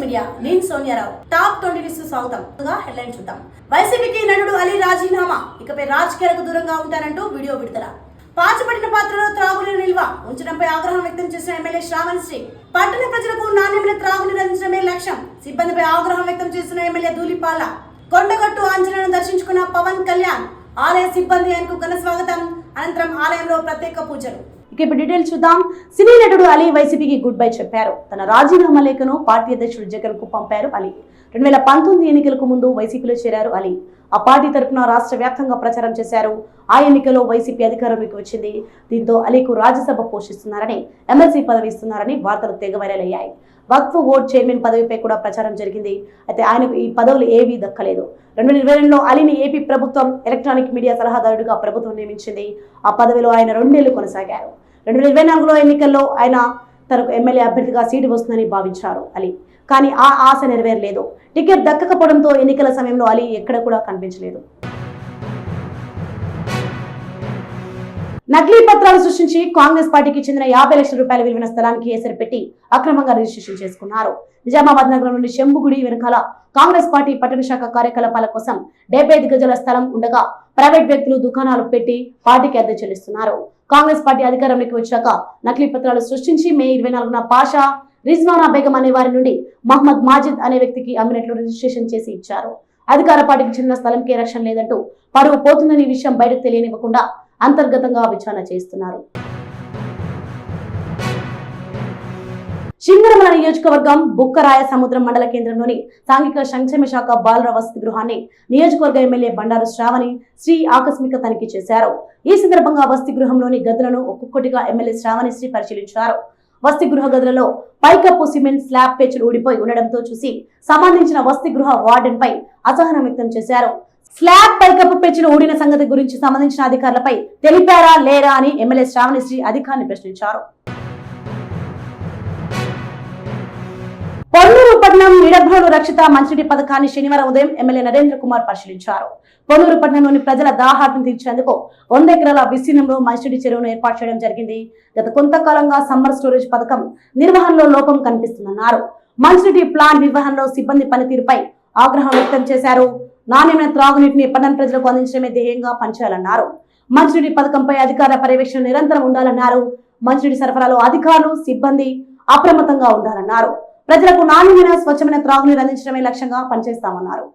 Media నేను Sonia Rao top twenty news స్వాగతం. Headline చూద్దాం. వైసీపీకి నటుడు అలీ రాజీనామా. ఇకపై రాజకీయాలకు దూరంగా ఉంటానంటూ వీడియో విడుదల. పాచిపడిన పాత్రలో త్రాగునీరు నిల్వ. ఉంచడంపై ఆగ్రహం వ్యక్తం చేసిన ఎమ్మెల్యే శ్రావణ్ శ్రీ. పట్టణ ప్రజలకు నాణ్యమైన త్రాగునీరు అందించడమే లక్ష్యం. సిబ్బందిపై ఆగ్రహం వ్యక్తం చేసిన ఎమ్మెల్యే ధూళిపాల. కొండగట్టు ఆంజనేయులను దర్శించుకున్న పవన్ కళ్యాణ్. ఆలయ సిబ్బంది ఆయనకు ఘన స్వాగతం. అనంతరం ఆలయంలో ప్రత్యేక పూజలు. ఇక ఇప్పుడు డీటెయిల్స్ చూద్దాం. సినీ నటుడు అలీ వైసీపీకి గుడ్ బై చెప్పారు. తన రాజీనామా లేఖను పార్టీ అధ్యక్షుడు జగన్కు పంపారు అలీ. రెండు వేల పంతొమ్మిది ఎన్నికలకు ముందు వైసీపీలో చేరారు అలీ. ఆ పార్టీ తరపున రాష్ట్ర వ్యాప్తంగా ప్రచారం చేశారు. ఆ ఎన్నికల్లో వైసీపీ అధికారంలోకి వచ్చింది. దీంతో అలీకు రాజ్యసభ పోషిస్తున్నారని ఎమ్మెల్సీ పదవి ఇస్తున్నారని వార్తలు తెగవైరలయ్యాయి వక్ఫ్ బోర్డ్ చైర్మన్ పదవిపై కూడా ప్రచారం జరిగింది. అయితే ఆయనకు ఈ పదవులు ఏవీ దక్కలేదు. రెండు వేల ఇరవై రెండులో అలీని ఏపీ ప్రభుత్వం ఎలక్ట్రానిక్ మీడియా సలహాదారుడిగా ప్రభుత్వం నియమించింది. ఆ పదవిలో ఆయన రెండేళ్ళు కొనసాగారు. రెండు వేల ఇరవై నాలుగులో ఎన్నికల్లో ఆయన తనకు ఎమ్మెల్యే అభ్యర్థిగా సీటు వస్తుందని భావించారు అలీ. కానీ ఆ ఆశ నెరవేరలేదు. టికెట్ దక్కకపోవడంతో ఎన్నికల సమయంలో అలీ ఎక్కడ కూడా కనిపించలేదు. నకిలీ పత్రాలు సృష్టించి కాంగ్రెస్ పార్టీకి చెందిన యాభై లక్షల రూపాయల విలువైన స్థలానికి ఎసరు పెట్టి అక్రమంగా రిజిస్ట్రేషన్ చేసుకున్నారు. నిజామాబాద్ నగరం నుండి శంభుగుడి వెనకాల కాంగ్రెస్ పార్టీ పట్టణ శాఖ కార్యకలాపాల కోసం డెబ్బై ఐదు స్థలం ఉండగా ప్రైవేట్ వ్యక్తులు దుకాణాలు పెట్టి పార్టీకి అద్దె చెల్లిస్తున్నారు. కాంగ్రెస్ పార్టీ అధికారంలోకి వచ్చాక నకిలీ పత్రాలు సృష్టించి మే ఇరవై నాలుగున పాషా రిజ్వానా బేగం అనే వారి నుండి మహమ్మద్ మాజిద్ అనే వ్యక్తికి అమ్మినట్లు రిజిస్ట్రేషన్ చేసి ఇచ్చారు. అధికార పార్టీకి చెందిన స్థలంకే రక్షణ లేదంటూ పరువు పోతుందని విషయం బయటకు తెలియనివ్వకుండా అంతర్గతంగా విచారణ చేస్తున్నారు. సింగరమల నియోజకవర్గం బుక్కరాయ సముద్రం మండల కేంద్రంలోని సాంఘిక సంక్షేమ శాఖ బాలుర వసతి గృహాన్ని నియోజకవర్గ ఎమ్మెల్యే బండారు శ్రావణి శ్రీ ఆకస్మిక తనిఖీ చేశారు. ఈ సందర్భంగా వసతి గృహంలోని గదులను ఒక్కొక్కటిగా ఎమ్మెల్యే శ్రావణి శ్రీ పరిశీలించారు. వసతి గృహ గదులలో పైకప్పు సిమెంట్ స్లాబ్ పెచ్చులు ఊడిపోయి ఉండడంతో చూసి సంబంధించిన వసతి గృహ వార్డెన్ పై అసహనం వ్యక్తం చేశారు. స్లాబ్ పైకప్పు పెంచిన ఊడిన సంగతి గురించి సంబంధించిన అధికారులపై తెలిపారా లేరా అని ఎమ్మెల్యే శ్రావణిశ్రీ అధికారిని ప్రశ్నించారు. పొన్నూరు పట్నం నిడభ్రోలు రక్షిత మంచినీటి పథకాన్ని శనివారం ఉదయం ఎమ్మెల్యే నరేంద్ర కుమార్ పరిశీలించారు. పొన్నూరు పట్టణంలోని ప్రజల దాహార్థం తీర్చేందుకు వంద ఎకరాల విస్తీర్ణంలో మంచినీటి చెరువును ఏర్పాటు చేయడం జరిగింది. గత కొంతకాలంగా సమ్మర్ స్టోరేజ్ పథకం నిర్వహణలో లోపం కనిపిస్తుందన్నారు. మంచినీటి ప్లాంట్ నిర్వహణలో సిబ్బంది పనితీరుపై ఆగ్రహం వ్యక్తం చేశారు. నాణ్యమైన త్రాగునీటిని పట్టణ ప్రజలకు అందించడమే ధ్యేయంగా పనిచేయాలన్నారు. మంచినీటి పథకంపై అధికార పర్యవేక్షణ నిరంతరం ఉండాలన్నారు. మంచినీటి సరఫరాలో అధికారులు సిబ్బంది అప్రమత్తంగా ఉండాలన్నారు. ప్రజలకు నాణ్యమైన స్వచ్ఛమైన త్రాగునీరు అందించడమే లక్ష్యంగా పనిచేస్తామన్నారు.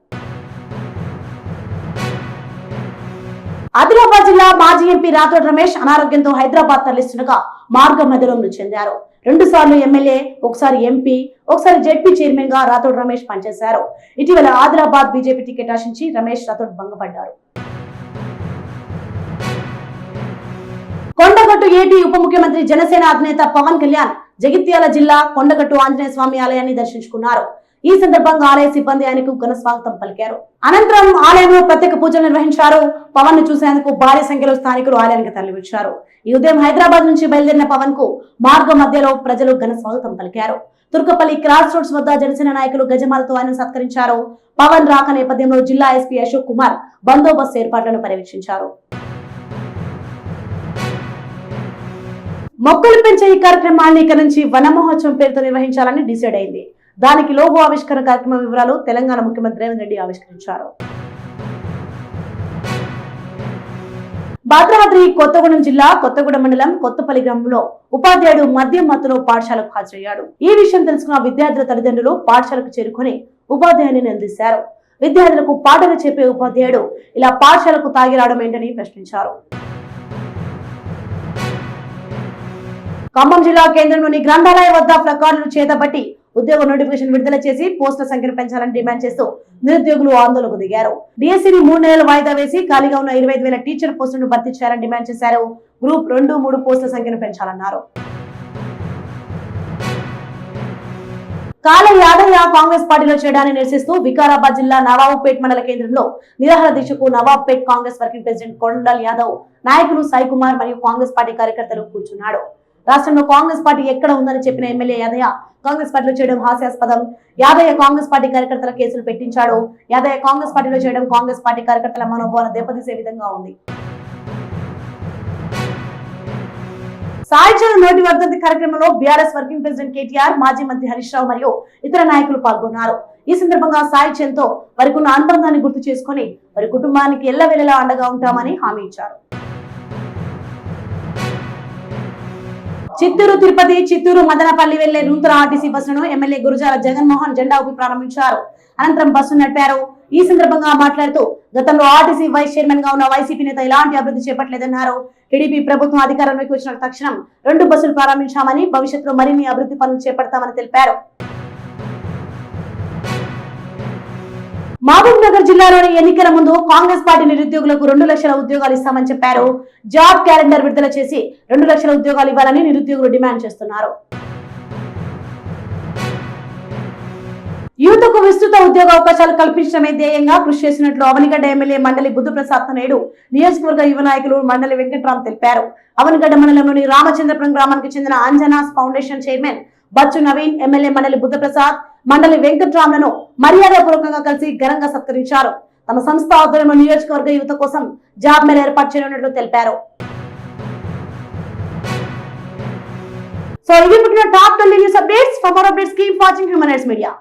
ఆదిలాబాద్ జిల్లా మాజీ ఎంపీ రాథోడ్ రమేష్ అనారోగ్యంతో హైదరాబాద్ తరలిస్తుండగా మార్గ మధ్యలో మృతి చెందారు. రెండు సార్లు ఎమ్మెల్యే ఒకసారి ఎంపీ ఒకసారి జెడ్పీ చైర్మన్గా రాథోడ్ రమేష్ పనిచేశారు. ఇటీవల ఆదిలాబాద్ బీజేపీ టికెట్ ఆశించి రమేష్ రాథోడ్ భంగపడ్డారు. కొండగట్టు ఏపీ ఉప ముఖ్యమంత్రి జనసేన అధినేత పవన్ కళ్యాణ్ జగిత్యాల జిల్లా కొండగట్టు ఆంజనేయ స్వామి ఆలయాన్ని దర్శించుకున్నారు. ఈ సందర్భంగా ఆలయ సిబ్బంది ఆయనకు ఘన స్వాగతం పలికారు. అనంతరం ఆలయంలో ప్రత్యేక పూజలు నిర్వహించారు. పవన్ను చూసేందుకు భారీ సంఖ్యలో స్థానికులు ఆలయానికి తరలివచ్చారు. ఈ ఉదయం హైదరాబాద్ నుంచి బయలుదేరిన పవన్కు మార్గ మధ్యలో ప్రజలు ఘన స్వాగతం పలికారు. తుర్కపల్లి క్రాస్ రోడ్స్ వద్ద జనసేన నాయకులు గజమాలతో ఆయన సత్కరించారు. పవన్ రాక నేపథ్యంలో జిల్లా ఎస్పీ అశోక్ కుమార్ బందోబస్తు ఏర్పాట్లను పర్యవేక్షించారు. మొక్కలు పెంచే ఈ కార్యక్రమాన్ని ఇక నుంచి వన మహోత్సవం పేరుతో నిర్వహించాలని డిసైడ్ అయింది. దానికి లోగో ఆవిష్కరణ కార్యక్రమ వివరాలు తెలంగాణ ముఖ్యమంత్రి రేవంత్ రెడ్డి ఆవిష్కరించారు. భద్రాద్రి కొత్తగూడెం జిల్లా కొత్తగూడెం మండలం కొత్తపల్లి గ్రామంలో ఉపాధ్యాయుడు మద్యం మత్తులో పాఠశాలకు హాజరయ్యాడు. ఈ విషయం తెలుసుకున్న విద్యార్థుల తల్లిదండ్రులు పాఠశాలకు చేరుకొని ఉపాధ్యాయుని నిలదీశారు విద్యార్థులకు పాటలు చెప్పే ఉపాధ్యాయుడు ఇలా పాఠశాలకు తాగి రావడం ఏంటని ప్రశ్నించారు. ఖమ్మం జిల్లా కేంద్రంలోని గ్రంథాలయ వద్ద ప్లకార్డులు చేతబట్టి ఉద్యోగ నోటిఫికేషన్ విడుదల చేసి పోస్టుల సంఖ్యను పెంచాలని డిమాండ్ చేస్తూ నిరుద్యోగులు ఆందోళనకు దిగారు. డిఎస్సీని మూడు నెలలు వాయిదా వేసి ఖాళీగా ఉన్న ఇరవై వేల టీచర్ పోస్టులను భర్తీ చేయాలని డిమాండ్ చేశారు. గ్రూప్ రెండు మూడు పోస్టుల సంఖ్యను పెంచాలన్నారు. కాల యాదయ్య కాంగ్రెస్ పార్టీలో చేయడాన్ని నిరసిస్తూ వికారాబాద్ జిల్లా నవాబుపేట్ మండల కేంద్రంలో నిరాహార దీక్షకు నవాబ్పేట్ కాంగ్రెస్ వర్కింగ్ ప్రెసిడెంట్ కొండల్ యాదవ్ నాయకులు సాయి కుమార్ మరియు కాంగ్రెస్ పార్టీ కార్యకర్తలు కూర్చున్నాడు రాష్ట్రంలో కాంగ్రెస్ పార్టీ ఎక్కడ ఉందని చెప్పిన ఎమ్మెల్యే యాదయ్య కాంగ్రెస్ పార్టీలో చేయడం హాస్యాస్పదం. యాదయ్య కాంగ్రెస్ పార్టీ కార్యకర్తల కేసులు పెట్టించాడు. యాదయ్య కాంగ్రెస్ పార్టీలో చేయడం కాంగ్రెస్ పార్టీ కార్యకర్తల మనోభావాలను దెబ్బతీసే విధంగా ఉంది. సాయిచంద్ర నోటి వర్ధంతి కార్యక్రమంలో బీఆర్ఎస్ వర్కింగ్ ప్రెసిడెంట్ కేటీఆర్ మాజీ మంత్రి హరీష్ రావు మరియు ఇతర నాయకులు పాల్గొన్నారు. ఈ సందర్భంగా సాయి చంద్తో వారికి ఉన్న అనుబంధాన్ని గుర్తు చేసుకుని వారి కుటుంబానికి ఎల్లవేళలా అండగా ఉంటామని హామీ ఇచ్చారు. చిత్తూరు తిరుపతి చిత్తూరు మదనపల్లి వెళ్ళే నూతన ఆర్టీసీ బస్సును ఎమ్మెల్యే గురుజాల జగన్మోహన్ జెండా ఊపి ప్రారంభించారు. అనంతరం బస్సు నడిపారు. ఈ సందర్భంగా మాట్లాడుతూ గతంలో ఆర్టీసీ వైస్ చైర్మన్గా ఉన్న వైసీపీ నేత ఎలాంటి అభివృద్ధి చేపట్టలేదన్నారు. టీడీపీ ప్రభుత్వం అధికారంలోకి వచ్చిన తక్షణం రెండు బస్సులు ప్రారంభించామని భవిష్యత్తులో మరిన్ని అభివృద్ధి పనులు చేపడతామని తెలిపారు. మహబూబ్ నగర్ జిల్లాలోని ఎన్నికల ముందు కాంగ్రెస్ పార్టీ నిరుద్యోగులకు రెండు లక్షల ఉద్యోగాలు ఇస్తామని చెప్పారు. జాబ్ క్యాలెండర్ విడుదల చేసి రెండు లక్షల ఉద్యోగాలు ఇవ్వాలని నిరుద్యోగులు డిమాండ్ చేస్తున్నారు. యువతకు విస్తృత ఉద్యోగ అవకాశాలు కల్పించడమే ధ్యేయంగా కృషి చేసినట్లు అవనిగడ్డ ఎమ్మెల్యే మండలి బుద్ధప్రసాద్ నాయుడు నియోజకవర్గ యువ నాయకులు మండలి వెంకట్రామ్ తెలిపారు. అవనిగడ్డ మండలంలోని రామచంద్రపురం గ్రామానికి చెందిన Anjanas foundation chairman Bachchu Naveen MLA Mandali Buddhaprasad Mandali వెంకట్రామ్లను మర్యాదపూర్వకంగా కలిసి ఘనంగా సత్కరించారు. తమ సంస్థ ఆధ్వర్యంలో నియోజకవర్గ యువత కోసం జాబ్ మేళ ఏర్పాటు చేయనున్నట్లు తెలిపారు. సో ఇవి పుట్టిన top twenty news updates. For more updates keep watching human rights media